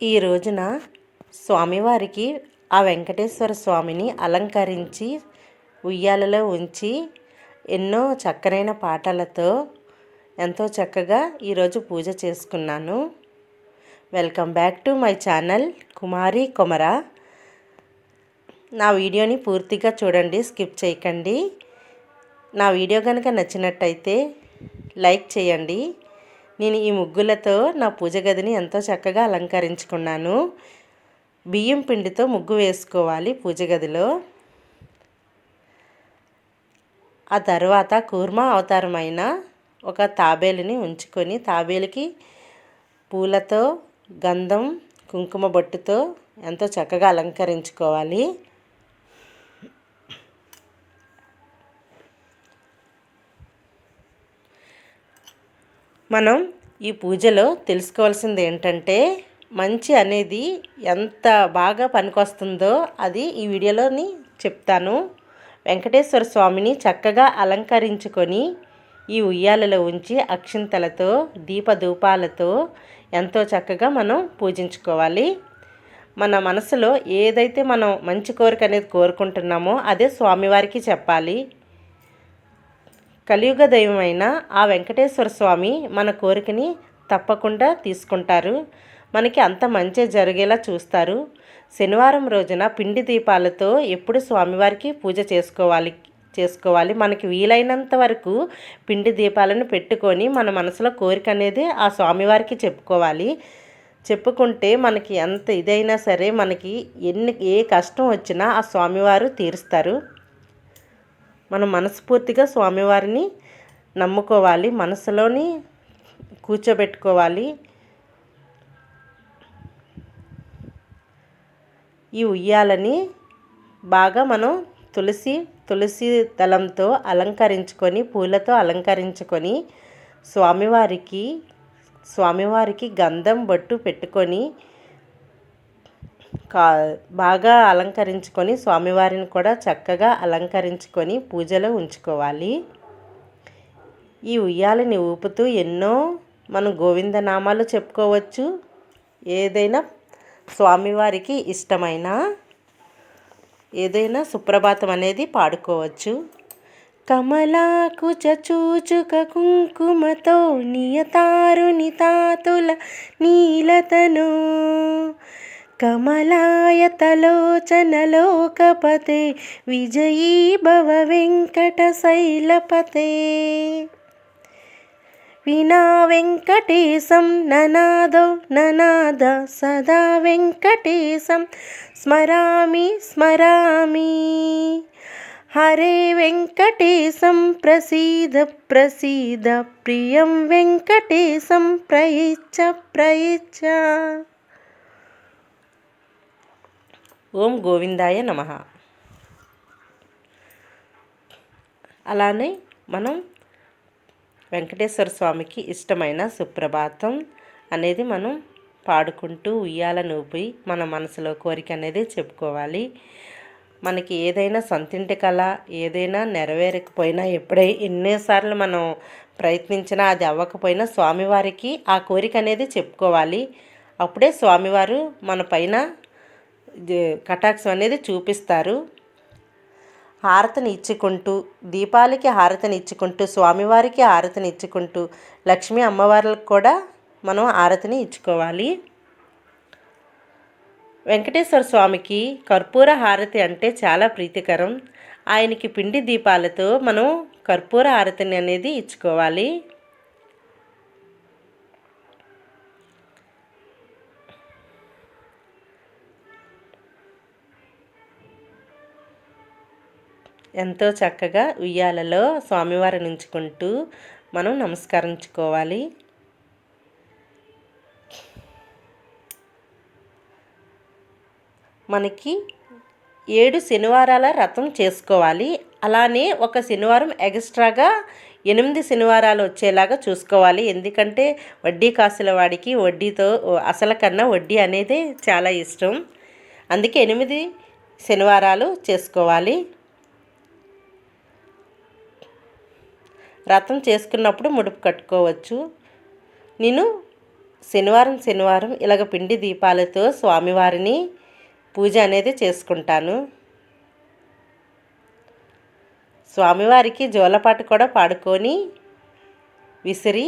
ఈ రోజున స్వామివారికి ఆ వెంకటేశ్వర స్వామిని అలంకరించి ఉయ్యాలలో ఉంచి ఎన్నో చక్కనైన పాటలతో ఎంతో చక్కగా ఈరోజు పూజ చేసుకున్నాను. Welcome back to my channel Kumari Komara. నా వీడియోని పూర్తిగా చూడండి స్కిప్ చేయకండి. నా వీడియో కనుక నచ్చినట్టయితే లైక్ చేయండి. నేను ఈ ముగ్గులతో నా పూజ గదిని ఎంతో చక్కగా అలంకరించుకున్నాను. బియ్యం పిండితో ముగ్గు వేసుకోవాలి పూజ గదిలో. ఆ తర్వాత కూర్మా అవతారమైన ఒక తాబేలుని ఉంచుకొని తాబేలుకి పూలతో గంధం కుంకుమ బొట్టుతో ఎంతో చక్కగా అలంకరించుకోవాలి. మనం ఈ పూజలో తెలుసుకోవాల్సింది ఏంటంటే మంచి అనేది ఎంత బాగా పనికొస్తుందో అది ఈ వీడియోలోని చెప్తాను. వెంకటేశ్వర స్వామిని చక్కగా అలంకరించుకొని ఈ ఉయ్యాలలో ఉంచి అక్షింతలతో దీపధూపాలతో ఎంతో చక్కగా మనం పూజించుకోవాలి. మన మనసులో ఏదైతే మనం మంచి కోరిక అనేది కోరుకుంటున్నామో అదే స్వామివారికి చెప్పాలి. కలియుగ దైవమైన ఆ వెంకటేశ్వర స్వామి మన కోరికని తప్పకుండా తీసుకుంటారు. మనకి అంత మంచి జరిగేలా చూస్తారు. శనివారం రోజున పిండి దీపాలతో ఎప్పుడు స్వామివారికి పూజ చేసుకోవాలి చేసుకోవాలి. మనకి వీలైనంత వరకు పిండి దీపాలను పెట్టుకొని మన మనసులో కోరిక అనేది ఆ స్వామివారికి చెప్పుకోవాలి. చెప్పుకుంటే మనకి ఎంత ఇదైనా సరే మనకి ఎన్ని ఏ కష్టం వచ్చినా ఆ స్వామివారు తీరుస్తారు. మనం మనస్ఫూర్తిగా స్వామివారిని నమ్ముకోవాలి మనసులోని కూర్చోబెట్టుకోవాలి. ఈ ఉయ్యాలని బాగా మనం తులసి తులసి దళంతో అలంకరించుకొని పూలతో అలంకరించుకొని స్వామివారికి స్వామివారికి గంధం బొట్టు పెట్టుకొని కా బాగా అలంకరించుకొని స్వామివారిని కూడా చక్కగా అలంకరించుకొని పూజలో ఉంచుకోవాలి. ఈ ఉయ్యాలని ఊపుతూ ఎన్నో మనం గోవిందనామాలు చెప్పుకోవచ్చు. ఏదైనా స్వామివారికి ఇష్టమైన ఏదైనా సుప్రభాతం అనేది పాడుకోవచ్చు. కమలాకు చూచుక కుంకుమతో నియతారుని తాతుల నీలతను కమలాయతలోచనలోకపతే విజయీ భవ వెంకట శైలపతే. వినా వెంకటేశం ననాదో ననాద సదా వెంకటేశం స్మరామి స్మరామి. హరే వెంకటేశం ప్రసీద ప్రసీద ప్రియం వెంకటేశం ప్రయిచ్చ ప్రయిచ్చ. ఓం గోవిందాయ నమ. అలానే మనం వెంకటేశ్వర స్వామికి ఇష్టమైన సుప్రభాతం అనేది మనం పాడుకుంటూ ఉయ్యాల నూపి మన మనసులో కోరిక అనేది చెప్పుకోవాలి. మనకి ఏదైనా సొంతింటి కళ ఏదైనా నెరవేరకపోయినా ఎప్పుడై ఎన్నిసార్లు మనం ప్రయత్నించినా అది అవ్వకపోయినా స్వామివారికి ఆ కోరిక అనేది చెప్పుకోవాలి. అప్పుడే స్వామివారు మన పైన కటాక్షం అనేది చూపిస్తారు. హారతిని ఇచ్చుకుంటూ దీపాలకి హారతిని ఇచ్చుకుంటూ స్వామివారికి హారతిని ఇచ్చుకుంటూ లక్ష్మీ అమ్మవార్లకు కూడా మనం హారతిని ఇచ్చుకోవాలి. వెంకటేశ్వర స్వామికి కర్పూర హారతి అంటే చాలా ప్రీతికరం. ఆయనకి పిండి దీపాలతో మనం కర్పూర హారతిని అనేది ఇచ్చుకోవాలి. ఎంతో చక్కగా ఉయ్యాలలో స్వామివారిని ఉంచుకుంటూ మనం నమస్కరించుకోవాలి. మనకి ఏడు శనివారాల రథం చేసుకోవాలి. అలానే ఒక శనివారం ఎక్స్ట్రాగా ఎనిమిది శనివారాలు వచ్చేలాగా చూసుకోవాలి. ఎందుకంటే వడ్డీ కాసుల వాడికి వడ్డీతో అసలు కన్నా వడ్డీ అనేది చాలా ఇష్టం. అందుకే ఎనిమిది శనివారాలు చేసుకోవాలి. వ్రతం చేసుకున్నప్పుడు ముడుపు కట్టుకోవచ్చు. నేను శనివారం శనివారం ఇలాగ పిండి దీపాలతో స్వామివారిని పూజ అనేది చేసుకుంటాను. స్వామివారికి జోలపాట కూడా పాడుకొని విసిరి